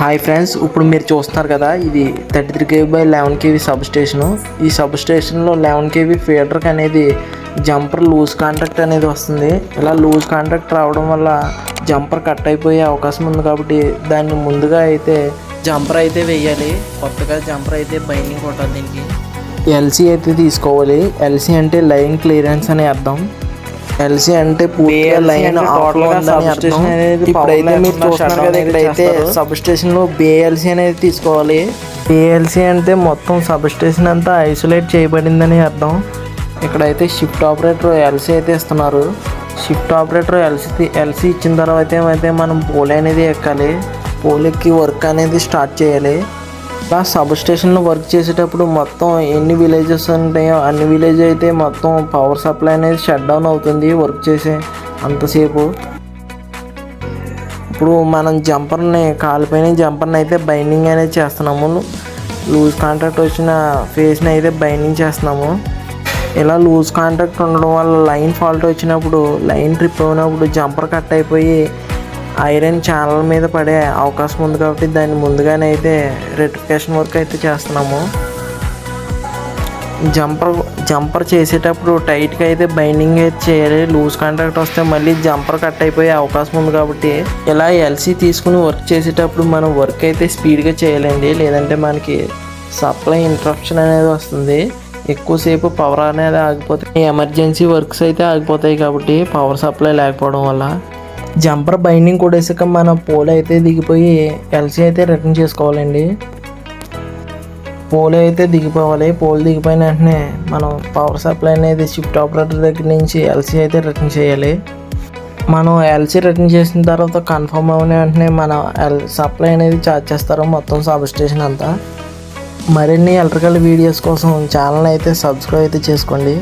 Hi friends ఇప్పుడు మీరు చూస్తున్నారు కదా ఇది thirty three KV by eleven KV sub station ఈ సబ్ స్టేషన్లో లెవెన్ కేవీ ఫీడర్కి అనేది జంపర్ లూజ్ కాంటాక్ట్ అనేది వస్తుంది. ఇలా లూజ్ కాంటాక్ట్ రావడం వల్ల జంపర్ కట్ అయిపోయే అవకాశం ఉంది కాబట్టి దాన్ని ముందుగా అయితే జంపర్ అయితే వేయాలి. కొత్తగా జంపర్ అయితే బైండింగ్ కొట్టాలి దీనికి. ఎల్సీ అయితే తీసుకోవాలి. ఎల్సీ అంటే లైన్ క్లియరెన్స్ అని అర్థం. ఎల్సీ అంటే పూర్తిగా లైన్ ఆఫ్లో ఉందని అర్థం. ఇప్పుడైతే మీరు చూస్తున్నారు కదా ఇక్కడైతే. సబ్ స్టేషన్లో బిఎల్సి అనేది తీసుకోవాలి. బిఎల్సి అంటే మొత్తం సబ్ స్టేషన్ అంతా ఐసోలేట్ చేయబడిందని అర్థం. ఇక్కడైతే షిఫ్ట్ ఆపరేటర్ ఎల్సీ అయితే ఇస్తున్నారు. షిఫ్ట్ ఆపరేటర్ ఎల్సీ ఎల్సీ ఇచ్చిన తర్వాత అయితే మనం పోల్ అనేది ఎక్కాలి. పోల్ ఎక్కి వర్క్ అనేది స్టార్ట్ చేయాలి. ఇలా సబ్ స్టేషన్లో వర్క్ చేసేటప్పుడు మొత్తం ఎన్ని విలేజెస్ ఉంటాయో అన్ని విలేజ్ అయితే మొత్తం పవర్ సప్లై అనేది షట్ డౌన్ అవుతుంది వర్క్ చేసే అంతసేపు. ఇప్పుడు మనం జంపర్ని కాలిపోయిన జంపర్ని అయితే బైండింగ్ అనేది చేస్తున్నాము. లూజ్ కాంటాక్ట్ వచ్చిన ఫేస్ని అయితే బైండింగ్ చేస్తున్నాము. ఇలా లూజ్ కాంటాక్ట్ ఉండడం వల్ల లైన్ ఫాల్ట్ వచ్చినప్పుడు లైన్ ట్రిప్ అయినప్పుడు జంపర్ కట్ అయిపోయి ఐరన్ ఛానల్ మీద పడే అవకాశం ఉంది కాబట్టి దాన్ని ముందుగానే అయితే రెటిఫికేషన్ వర్క్ అయితే చేస్తున్నాము. జంపర్ జంపర్ చేసేటప్పుడు టైట్గా అయితే బైండింగ్ అయితే చేయాలి. లూజ్ కాంటాక్ట్ వస్తే మళ్ళీ జంపర్ కట్ అయిపోయే అవకాశం ఉంది కాబట్టి ఇలా ఎల్సీ తీసుకుని వర్క్ చేసేటప్పుడు మనం వర్క్ అయితే స్పీడ్గా చేయాలండి. లేదంటే మనకి సప్లై ఇంటరప్షన్ అనేది వస్తుంది. ఎక్కువసేపు పవర్ అనేది ఆగిపోతాయి ఎమర్జెన్సీ వర్క్స్ అయితే ఆగిపోతాయి కాబట్టి పవర్ సప్లై లేకపోవడం వల్ల. జంపర్ బైండింగ్ కొడేసాక మన పోల్ అయితే దిగిపోయి ఎల్సీ అయితే రిటర్న్ చేసుకోవాలండి. పోల్ అయితే దిగిపోవాలి. పోల్ దిగిపోయిన వెంటనే మనం పవర్ సప్లై అనేది షిఫ్ట్ ఆపరేటర్ దగ్గర నుంచి ఎల్సీ అయితే రిటర్న్ చేయాలి. మనం ఎల్సీ రిటర్న్ చేసిన తర్వాత కన్ఫర్మ్ అయిన వెంటనే మన ఎల్ సప్లై అనేది ఛార్జ్ చేస్తారు మొత్తం సబ్ స్టేషన్ అంతా. మరిన్ని ఎలక్ట్రికల్ వీడియోస్ కోసం ఛానల్ అయితే సబ్స్క్రైబ్ అయితే చేసుకోండి.